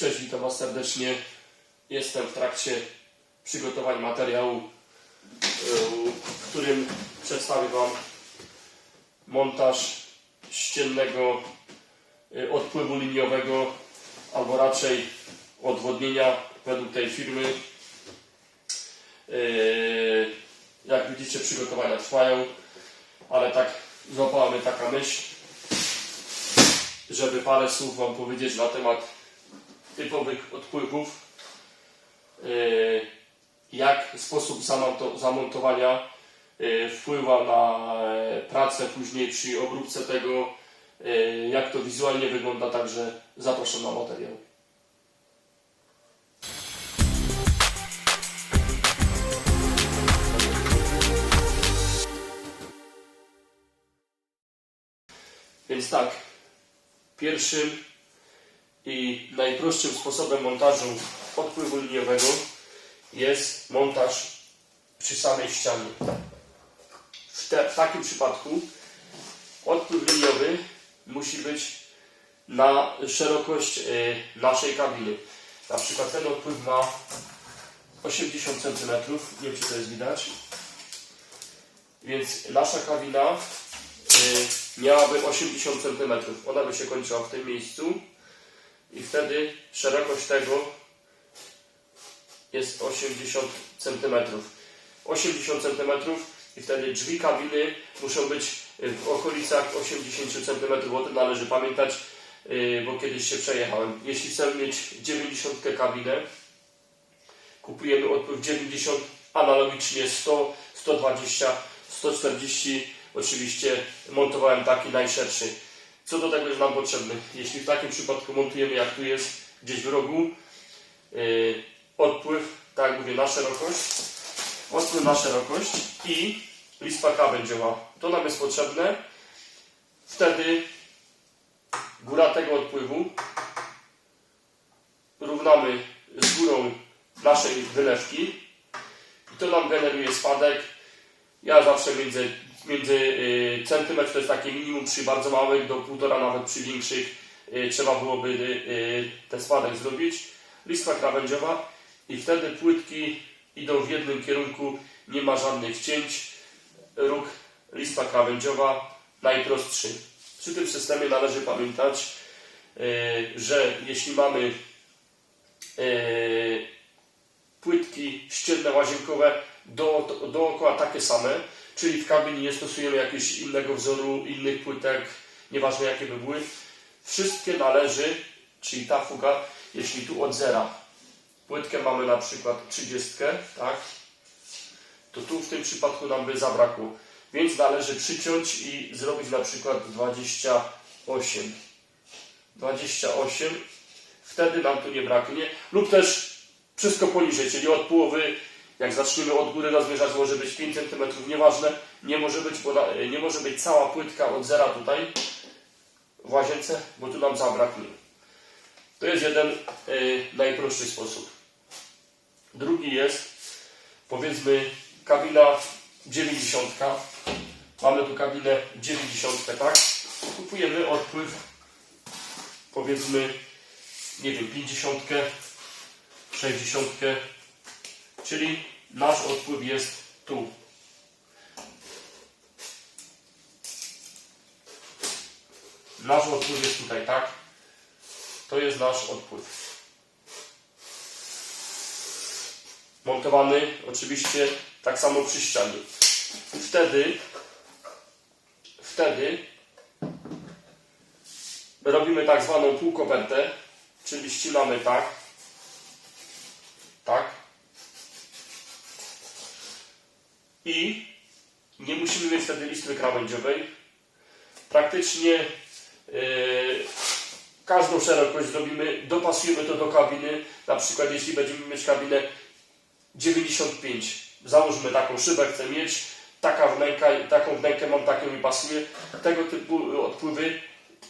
Cześć, witam Was serdecznie. Jestem w trakcie przygotowań materiału, w którym przedstawię Wam montaż ściennego yy, odpływu liniowego, albo raczej odwodnienia według tej firmy. Yy, Jak widzicie, przygotowania trwają, ale tak złapała mnie taka myśl, żeby parę słów Wam powiedzieć na temat typowych odpływów, yy, jak sposób zamonto- zamontowania yy, wpływa na e, pracę później przy obróbce tego, jak to wizualnie wygląda, także zapraszam na materiał. Więc tak, pierwszym i najprostszym sposobem montażu odpływu liniowego jest montaż przy samej ścianie. W, te, w takim przypadku odpływ liniowy musi być na szerokość e, naszej kabiny. Na przykład ten odpływ ma 80 cm, nie wiem czy to jest widać. Więc nasza kabina y, miałaby 80 cm. Ona by się kończyła w tym miejscu i wtedy szerokość tego jest 80 cm. 80 cm i wtedy drzwi kabiny muszą być w okolicach 80 cm. O tym należy pamiętać, y, bo kiedyś się przejechałem. Jeśli chcemy mieć 90 kabinę, kupujemy odpływ 90, analogicznie 100, 120, 140. Oczywiście montowałem taki najszerszy. Co do tego jest nam potrzebny? Jeśli w takim przypadku montujemy, jak tu jest, gdzieś w rogu, yy, odpływ, tak jak mówię, na szerokość, odpływ na szerokość i listwa krawędziowa. To nam jest potrzebne. Wtedy góra tego odpływu równamy z górą naszej wylewki i to nam generuje spadek. Ja zawsze między, między y, centymetr to jest takie minimum przy bardzo małych do półtora nawet przy większych y, trzeba byłoby y, ten spadek zrobić. Listwa krawędziowa i wtedy płytki idą w jednym kierunku, nie ma żadnych cięć. Róg listwa krawędziowa najprostszy. Przy tym systemie należy pamiętać, że jeśli mamy płytki ścienne łazienkowe do, dookoła takie same, czyli w kabinie nie stosujemy jakiegoś innego wzoru, innych płytek, nieważne jakie by były. Wszystkie należy, czyli ta fuga, jeśli tu od zera płytkę mamy na przykład 30, tak, to tu w tym przypadku nam by zabrakło. Więc należy przyciąć i zrobić na przykład 28. 28, wtedy nam tu nie braknie. Lub też wszystko poniżej, czyli od połowy, jak zaczniemy od góry rozmierzać, może być 5 cm, nieważne, nie może być, na- nie może być cała płytka od zera tutaj w łazience, bo tu nam zabraknie. To jest jeden y, najprostszy sposób. Drugi jest, powiedzmy, kabina 90. Mamy tu kabinę 90, tak? Kupujemy odpływ, powiedzmy, nie wiem, 50, 60, czyli nasz odpływ jest tu. Nasz odpływ jest tutaj, tak? To jest nasz odpływ. Montowany oczywiście tak samo przy ścianie. Wtedy, wtedy robimy tak zwaną półkopertę, czyli ścinamy tak, tak i nie musimy mieć wtedy listwy krawędziowej. Praktycznie yy, każdą szerokość zrobimy, dopasujemy to do kabiny. Na przykład jeśli będziemy mieć kabinę 95, załóżmy taką szybę chcę mieć, taka wnęka, taką wnękę mam, taką mi pasuje. Tego typu odpływy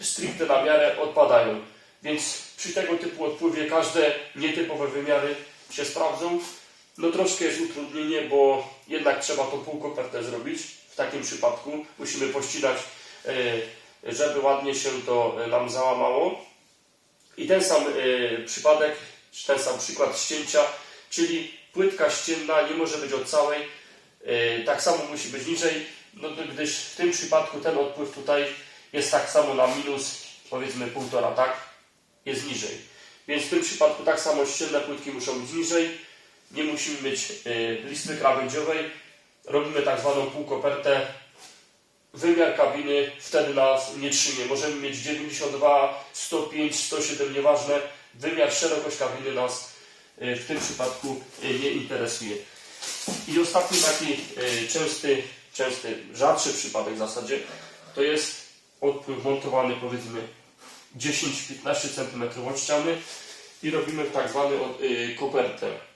stricte na miarę odpadają. Więc przy tego typu odpływie każde nietypowe wymiary się sprawdzą. No troszkę jest utrudnienie, bo jednak trzeba tą półkopertę zrobić. W takim przypadku musimy pościnać, e, żeby ładnie się to e, nam załamało. I ten sam y, przypadek, czy ten sam przykład ścięcia, czyli płytka ścienna nie może być od całej, tak samo musi być niżej, no, gdyż w tym przypadku ten odpływ tutaj jest tak samo na minus, powiedzmy półtora, tak? Jest niżej. Więc w tym przypadku tak samo ścienne płytki muszą być niżej, nie musimy mieć y, listwy krawędziowej, robimy tak zwaną półkopertę, wymiar kabiny wtedy nas nie trzyma. Możemy mieć 92, 105, 107, nieważne. Wymiar, szerokość kabiny nas y, w tym przypadku y, nie interesuje. I ostatni taki częsty, częsty, rzadszy przypadek w zasadzie, to jest odpływ montowany powiedzmy 10-15 cm od ściany i robimy tak y, kopertę.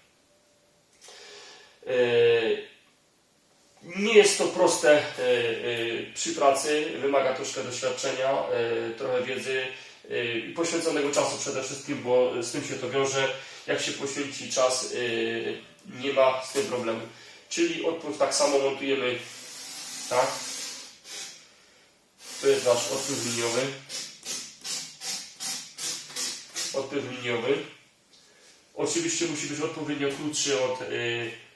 Y, nie jest to proste e, e, przy pracy, wymaga troszkę doświadczenia, e, trochę wiedzy e, i poświęconego czasu przede wszystkim, bo z tym się to wiąże. Jak się poświęci czas, e, nie ma z tym problemu. Czyli odpływ tak samo montujemy, tak? To jest nasz odpływ liniowy. Odpływ liniowy. Oczywiście musi być odpowiednio krótszy od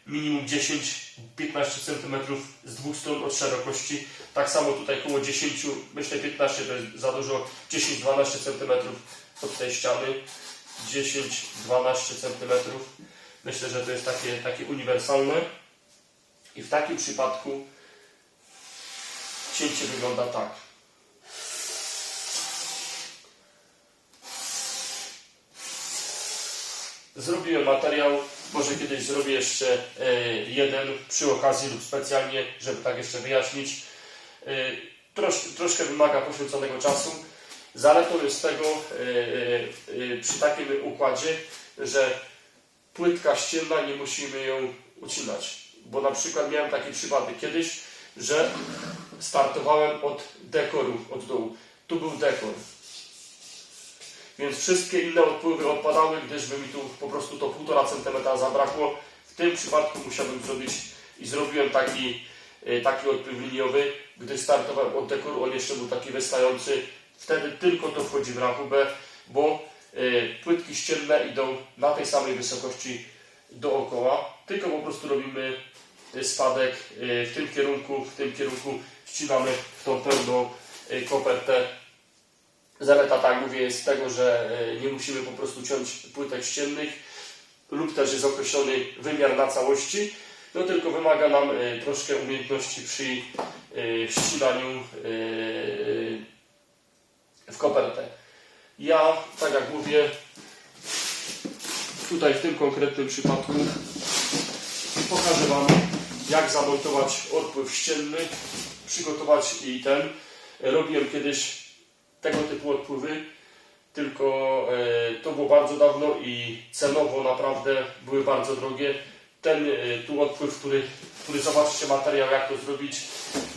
minimum 10-15 cm z dwóch stron od szerokości. Tak samo tutaj około 10, myślę 15 to jest za dużo, 10-12 cm od tej ściany. 10-12 cm. Myślę, że to jest takie, takie uniwersalne. I w takim przypadku cięcie wygląda tak. Zrobiłem materiał, może kiedyś zrobię jeszcze e, jeden przy okazji lub specjalnie, żeby tak jeszcze wyjaśnić. E, Trosz, troszkę wymaga poświęconego czasu. Zaletą jest tego e, przy takim układzie, że płytka ścienna nie musimy ją ucinać. Bo na przykład miałem taki przypadek kiedyś, że startowałem od dekoru, od dołu. Tu był dekor. Więc wszystkie inne odpływy odpadały, gdyż by mi tu po prostu to 1,5 cm zabrakło. W tym przypadku musiałbym zrobić i zrobiłem taki, e, taki odpływ liniowy, gdy startowałem od dekoru, on jeszcze był taki wystający. Wtedy tylko to wchodzi w rachubę, bo e, płytki ścienne idą na tej samej wysokości dookoła, tylko po prostu robimy e, spadek w tym kierunku, w tym kierunku ścinamy tą pełną kopertę Zaleta, tak mówię, jest tego, że e, nie musimy po prostu ciąć płytek ściennych lub też jest określony wymiar na całości, no tylko wymaga nam e, troszkę umiejętności przy e, ścinaniu w kopertę. Ja, tak jak mówię, tutaj w tym konkretnym przypadku pokażę Wam, jak zamontować odpływ ścienny, przygotować i ten. Robiłem kiedyś tego typu odpływy, tylko e, to było bardzo dawno i cenowo naprawdę były bardzo drogie. Ten e, tu odpływ, który, który zobaczycie materiał, jak to zrobić,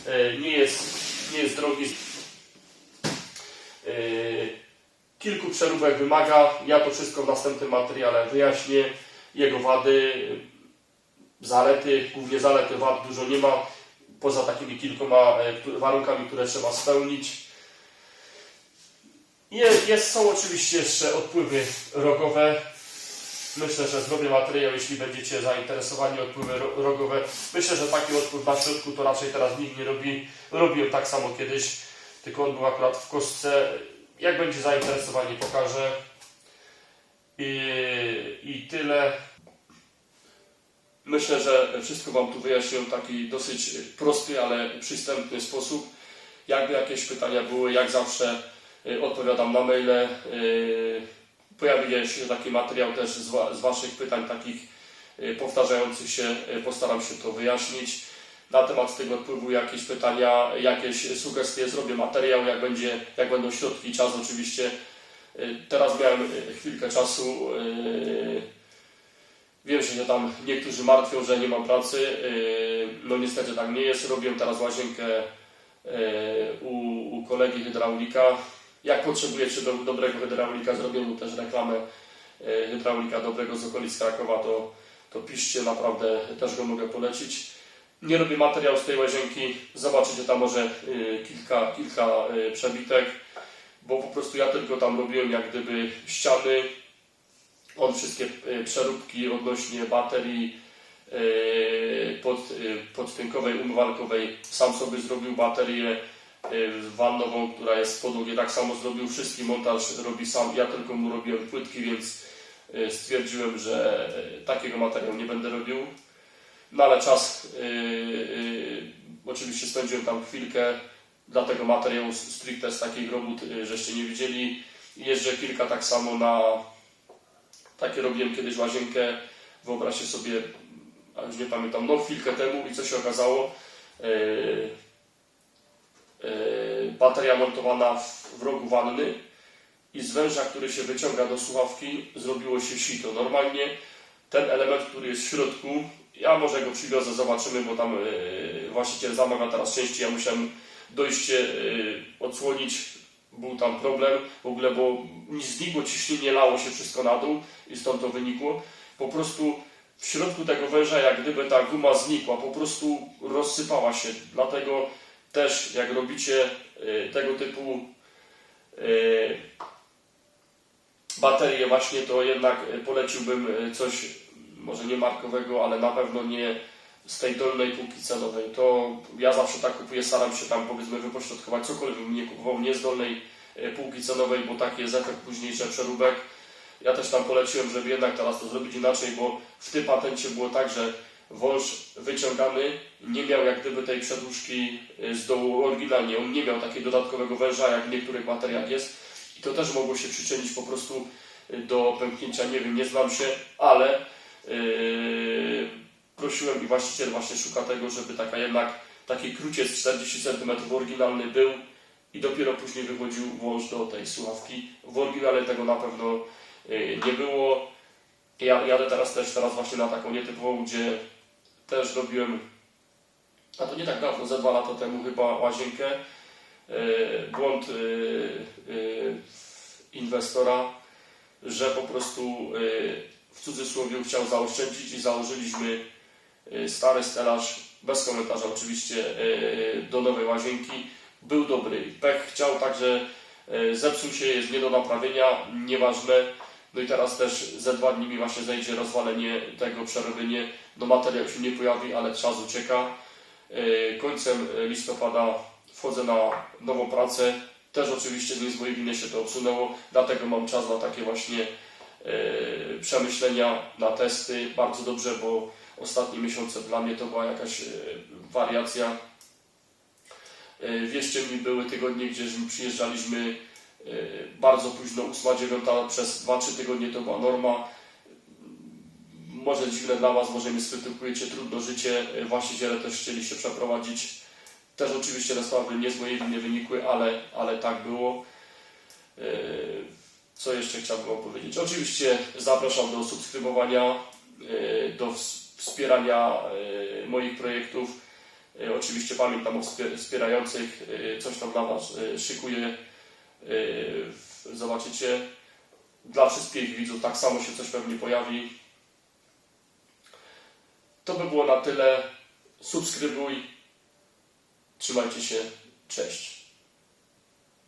e, nie jest, nie jest drogi. Kilku przeróbek wymaga. Ja to wszystko w następnym materiale wyjaśnię. Jego wady, zalety, głównie zalety wad dużo nie ma, poza takimi kilkoma warunkami, które trzeba spełnić. Je- Jest, są oczywiście jeszcze odpływy rogowe. Myślę, że zrobię materiał, jeśli będziecie zainteresowani odpływy ro- rogowe. Myślę, że taki odpływ na środku to raczej teraz nikt nie robi. Robiłem tak samo kiedyś, tylko on był akurat w kostce. Jak będzie zainteresowani, pokażę. I, I tyle. Myślę, że wszystko Wam tu wyjaśniłem w taki dosyć prosty, ale przystępny sposób. Jakby jakieś pytania były, jak zawsze odpowiadam na maile. y, Pojawi się taki materiał też z, wa- z Waszych pytań, takich y, powtarzających się. y, Postaram się to wyjaśnić. Na temat tego odpływu jakieś pytania, jakieś sugestie, zrobię materiał, jak, będzie, jak będą środki, czas oczywiście. Y, Teraz miałem y, chwilkę czasu. y, Wiem, że się tam niektórzy martwią, że nie mam pracy. No niestety tak nie jest. Robię teraz łazienkę u, u kolegi hydraulika. Jak potrzebujecie do, dobrego hydraulika, zrobię mu też reklamę yy, hydraulika dobrego z okolic Krakowa, to, to piszcie, naprawdę też go mogę polecić. Nie robię materiał z tej łazienki, zobaczycie tam może yy, kilka, kilka yy, przebitek, bo po prostu ja tylko tam robiłem jak gdyby ściany, on wszystkie e, przeróbki odnośnie baterii e, pod, e, podtynkowej, umywalkowej, sam sobie zrobił baterię e, wannową, która jest w podłogie, tak samo zrobił wszystki montaż, robi sam, ja tylko mu robiłem płytki, więc e, stwierdziłem, że e, takiego materiału nie będę robił. No ale czas, oczywiście spędziłem tam chwilkę, dlatego materiału stricte z takich robót, żeście nie widzieli. Jeżdżę kilka tak samo na, takie robiłem kiedyś łazienkę, wyobraźcie sobie, a już nie pamiętam, no chwilkę temu i co się okazało, bateria montowana w, rogu wanny i z węża, który się wyciąga do słuchawki, zrobiło się sito. Normalnie ten element, który jest w środku, ja może go przywiozę, zobaczymy, bo tam e, właściciel zamawia teraz części, ja musiałem dojście e, odsłonić, był tam problem w ogóle, bo znikło ciśnienie, lało się wszystko na dół i stąd to wynikło. Po prostu w środku tego węża, jak gdyby ta guma znikła, po prostu rozsypała się. Dlatego też jak robicie e, tego typu e, baterie właśnie, to jednak e, poleciłbym coś może nie markowego, ale na pewno nie z tej dolnej półki cenowej. To ja zawsze tak kupuję, staram się tam powiedzmy wypośrodkować cokolwiek bym nie kupował, nie z dolnej półki cenowej, bo taki jest efekt późniejszy przeróbek. Ja też tam poleciłem, żeby jednak teraz to zrobić inaczej, bo w tym patencie było tak, że wąż wyciągany nie miał jak gdyby tej przedłużki y, z dołu oryginalnie. On nie miał takiego dodatkowego węża, jak w niektórych materiałach jest. I to też mogło się przyczynić po prostu y, do pęknięcia. Nie wiem, nie znam się, ale yy, prosiłem i właściciel właśnie szuka tego, żeby taka jednak taki króciec 40 cm oryginalny był i dopiero później wychodził wąż do tej słuchawki. W oryginale tego na pewno yy, nie było. Ja jadę teraz też teraz właśnie na taką nietypową, gdzie też robiłem, a to nie tak dawno, ze dwa lata temu chyba łazienkę. Yy, Błąd yy, yy, inwestora, że po prostu w cudzysłowie chciał zaoszczędzić i założyliśmy stary stelaż, bez komentarza oczywiście, do nowej łazienki. Był dobry. Pech chciał, także zepsuł się, jest nie do naprawienia, nieważne. No i teraz też ze dwa dni mi właśnie zejdzie rozwalenie tego, przerobienie. No materiał się nie pojawi, ale czas ucieka. Yy, Końcem listopada wchodzę na nową pracę. Też oczywiście nie z mojej winy się to obsunęło, dlatego mam czas na takie właśnie yy, przemyślenia, na testy. Bardzo dobrze, bo ostatnie miesiące dla mnie to była jakaś wariacja. Yy, Wierzcie mi, były tygodnie, gdzie przyjeżdżaliśmy bardzo późno, 8-9, przez 2-3 tygodnie to była norma. Może dziwne dla Was, może mnie skrytykujecie, trudno życie, Yy, właściciele też chcieli się przeprowadzić. Też oczywiście te sprawy nie z mojej winy wynikły, ale, ale tak było. Yy, Co jeszcze chciałbym opowiedzieć? Oczywiście zapraszam do subskrybowania, do ws- wspierania moich projektów. Oczywiście pamiętam o wspie- wspierających, coś tam dla Was szykuję. W- Zobaczycie. Dla wszystkich widzów tak samo się coś pewnie pojawi. To by było na tyle. Subskrybuj. Trzymajcie się. Cześć.